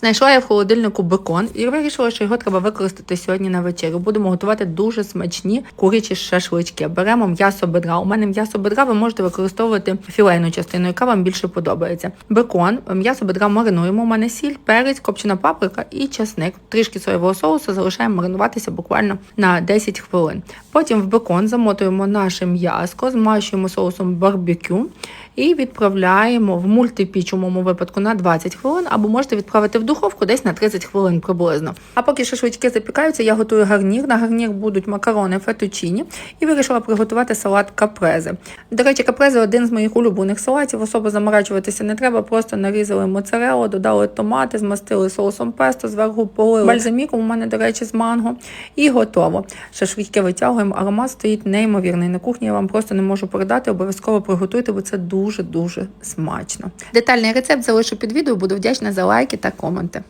Знайшла я в холодильнику бекон і вирішила, що його треба використати сьогодні на вечерю. Будемо готувати дуже смачні курячі шашлички. Беремо м'ясо бедра. У мене м'ясо бедра ви можете використовувати філейну частину, яка вам більше подобається. Бекон, м'ясо бедра маринуємо. У мене сіль, перець, копчена паприка і часник. Трішки соєвого соусу залишаємо маринуватися буквально на 10 хвилин. Потім в бекон замотуємо наше м'яско, змащуємо соусом барбекю і відправляємо в мультипіч у моєму випадку на 20 хвилин, або можете відправити в духовку десь на 30 хвилин приблизно. А поки шашлички запікаються, я готую гарнір. На гарнір будуть макарони фетучіні і вирішила приготувати салат капрезе. До речі, капрезе один з моїх улюблених салатів. Особо заморачуватися не треба, просто нарізали моцарелу, додали томати, змастили соусом песто, зверху полили бальзаміком. У мене, до речі, з манго. І готово. Шашлички витягуємо. Аромат стоїть неймовірний. На кухні я вам просто не можу передати. Обов'язково приготуйте, бо це дуже дуже смачно. Детальний рецепт залишу під відео. Буду вдячна за лайки та коменти. momente.